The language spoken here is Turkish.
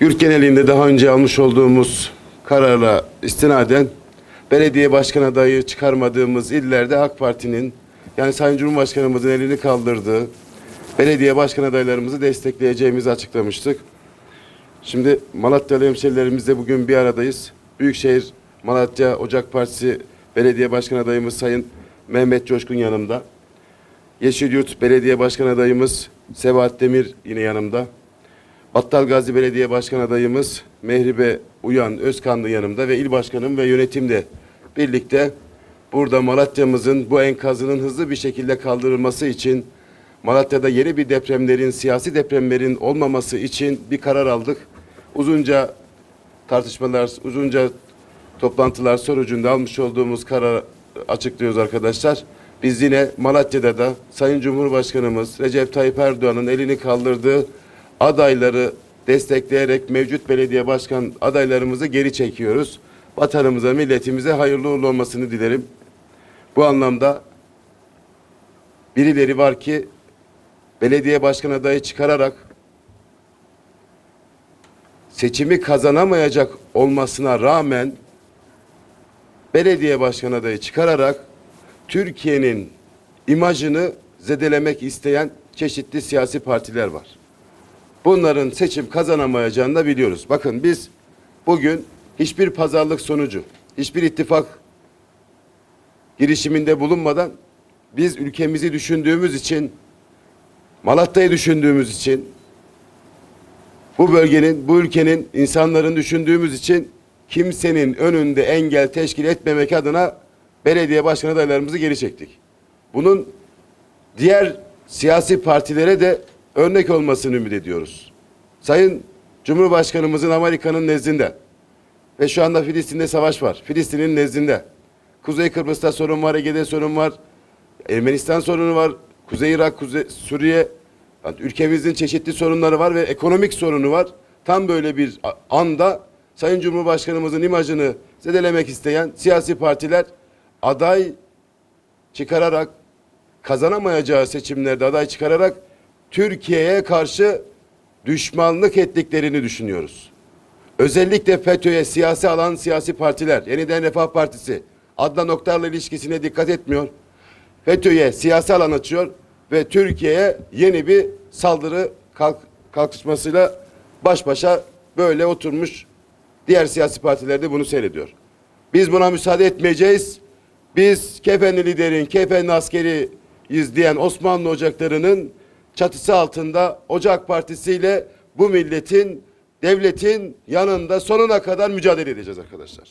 Yurt genelinde daha önce almış olduğumuz karara istinaden belediye başkan adayı çıkarmadığımız illerde AK Parti'nin yani Sayın Cumhurbaşkanımızın elini kaldırdığı belediye başkan adaylarımızı destekleyeceğimizi açıklamıştık. Şimdi Malatyalı hemşerilerimizle bugün bir aradayız. Büyükşehir Malatya Ocak Partisi Belediye Başkan adayımız Sayın Mehmet Coşkun yanımda. Yeşilyurt Belediye Başkan adayımız Sebahat Demir yine yanımda. Battal Gazi Belediye Başkan adayımız Mehribe Uyan Özkanlı yanımda ve il başkanım ve yönetim de birlikte burada Malatya'mızın bu enkazının hızlı bir şekilde kaldırılması için Malatya'da yeni bir depremlerin, siyasi depremlerin olmaması için bir karar aldık. Uzunca tartışmalar, uzunca toplantılar sonucunda almış olduğumuz karar açıklıyoruz arkadaşlar. Biz yine Malatya'da da Sayın Cumhurbaşkanımız Recep Tayyip Erdoğan'ın elini kaldırdığı adayları destekleyerek mevcut belediye başkan adaylarımızı geri çekiyoruz. Vatanımıza, milletimize hayırlı uğurlu olmasını dilerim. Bu anlamda birileri var ki belediye başkan adayı çıkararak seçimi kazanamayacak olmasına rağmen belediye başkan adayı çıkararak Türkiye'nin imajını zedelemek isteyen çeşitli siyasi partiler var. Bunların seçim kazanamayacağını da biliyoruz. Bakın biz bugün hiçbir pazarlık sonucu, hiçbir ittifak girişiminde bulunmadan biz ülkemizi düşündüğümüz için, Malatya'yı düşündüğümüz için, bu bölgenin, bu ülkenin insanların düşündüğümüz için kimsenin önünde engel teşkil etmemek adına belediye başkan adaylarımızı geri çektik. Bunun diğer siyasi partilere de örnek olmasını ümit ediyoruz. Sayın Cumhurbaşkanımızın Amerika'nın nezdinde ve şu anda Filistin'de savaş var. Filistin'in nezdinde. Kuzey Kıbrıs'ta sorun var, Ege'de sorun var. Ermenistan sorunu var. Kuzey Irak, Kuzey Suriye. Yani ülkemizin çeşitli sorunları var ve ekonomik sorunu var. Tam böyle bir anda Sayın Cumhurbaşkanımızın imajını zedelemek isteyen siyasi partiler aday çıkararak kazanamayacağı seçimlerde aday çıkararak Türkiye'ye karşı düşmanlık ettiklerini düşünüyoruz. Özellikle FETÖ'ye siyasi alan siyasi partiler, Yeniden Refah Partisi, Adnan Oktar'la ilişkisine dikkat etmiyor. FETÖ'ye siyasi alan açıyor ve Türkiye'ye yeni bir saldırı kalk kalkışmasıyla baş başa böyle oturmuş diğer siyasi partiler de bunu seyrediyor. Biz buna müsaade etmeyeceğiz. Biz kefenli liderin, kefenli askeriyiz diyen Osmanlı ocaklarının çatısı altında Ocak Partisi ile bu milletin, devletin yanında sonuna kadar mücadele edeceğiz arkadaşlar.